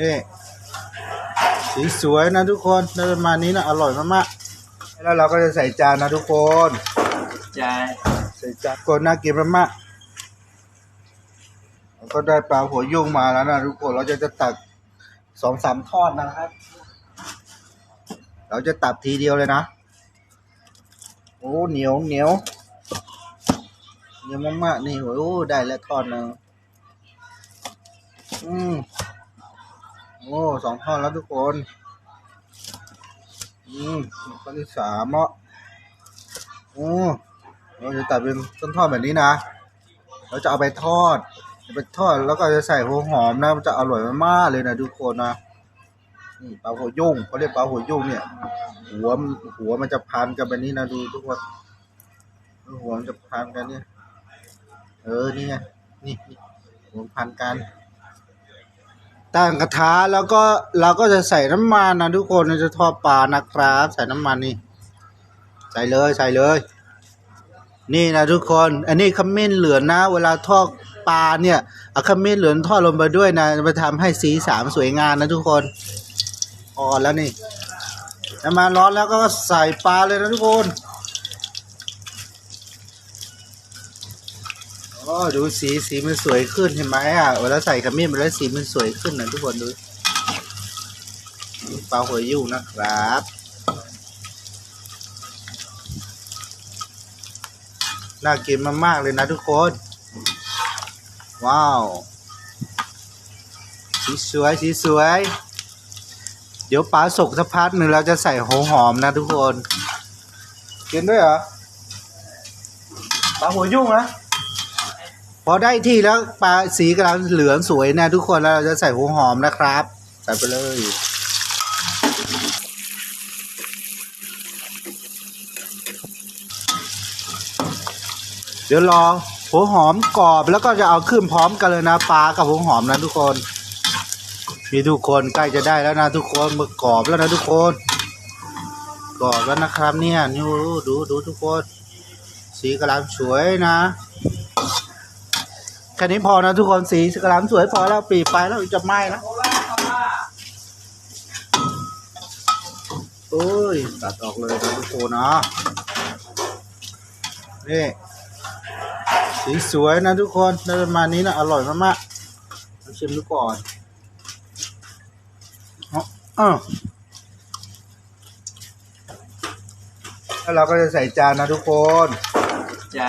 นี่สีสวยนะทุกคนได้ประมาณนี้นะอร่อยมากๆแล้วเราก็จะใส่จานนะทุกคนใจใส่จานคนน่ากินมากๆแล้วก็ได้ปลาหัวยุ่งมาแล้วนะทุกคนเราจะจะตักสองสามทอดนะครับ เราจะตัดทีเดียวเลยนะ โอ้เหนียวเหนียวเหนียวมากๆนี่โอ้ได้แล้วทอดหนึงอืม โอ้สองทอดแล้วทุกคน อืมข้อที่สามอะโอ้เราจะตัดเป็นต้นทอดแบบนี้นะ เราจะเอาไปทอดไปทอดแล้วก็จะใส่หัวหอมนะมันจะอร่อยมากๆเลยนะทุกคนนะนี่ปลาหัวยุ่งเขาเรียกปลาหัวยุ่งเนี่ย หัวหัวมันจะพันกันแบบนี้นะดูทุกคนหัวมันจะพันกันเนี่ย เออนี่ไงนี่หัวพันกัน ตั้งกระทะแล้วก็เราก็จะใส่น้ำมันนะทุกคนเราจะทอดปลานะครับ ใส่น้ำมันนี่ใส่เลยใส่เลย นี่นะทุกคน อันนี้ขมิ้นเหลืองนะ เวลาทอดปลาเนี่ยเอาขมิ้นเหลืองทอดลงไปด้วยนะมาทำให้สีสันสวยงามนะทุกคนพอนแล้วนี่น้ำมันร้อนแล้วก็ใส่ปลาเลยนะทุกคน โอ้ดูสีสีมันสวยขึ้นเห็นไหมอะเวลาใส่ขมิ้นไปแล้วสีมันสวยขึ้นนะทุกคนดูปลาหัวยุ่งนะครับน่ากินมากๆเลยนะทุกคน ว้าวสีสวยสีสวย เดี๋ยวปลาสุกสักพักหนึ่งเราจะใส่หัวหอมนะทุกคน กินด้วยเหรอปลาหัวยุ่งนะ พอได้ที่แล้วปลาสีกำลังเหลืองสวยนะทุกคนแล้วเราจะใส่หัวหอมนะครับ ใส่ไปเลยเดี๋ยวรอหัวหอมกรอบแล้วก็จะเอาขึ้นพร้อมกันเลยนะปลากับหัวหอมนะทุกคน มีทุกคนใกล้จะได้แล้วนะทุกคนมือกรอบแล้วนะทุกคนกรอบแล้วนะครับเนี่ยนี่ดูดูทุกคน สีกระลำสวยนะ แค่นี้พอนะทุกคนสีสกระลำสวยพอแล้วปีไปแล้วจะไหม้นะโอ้ยตัดออกเลยนะทุกคนนะนี่สีสวยนะทุกคนได้ประมาณนี้นะอร่อยมากๆลองชิมดูก่อนอ้าวแล้วเราก็จะใส่จานนะทุกคนใจ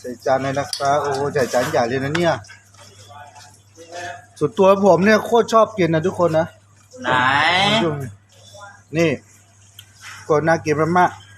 ใส่จานเลยนะครับโอ้โหใส่จานใหญ่เลยนะเนี่ยส่วนตัวผมเนี่ยโคตรชอบกินนะทุกคนนะไหน นี่ก็น่ากินมากๆ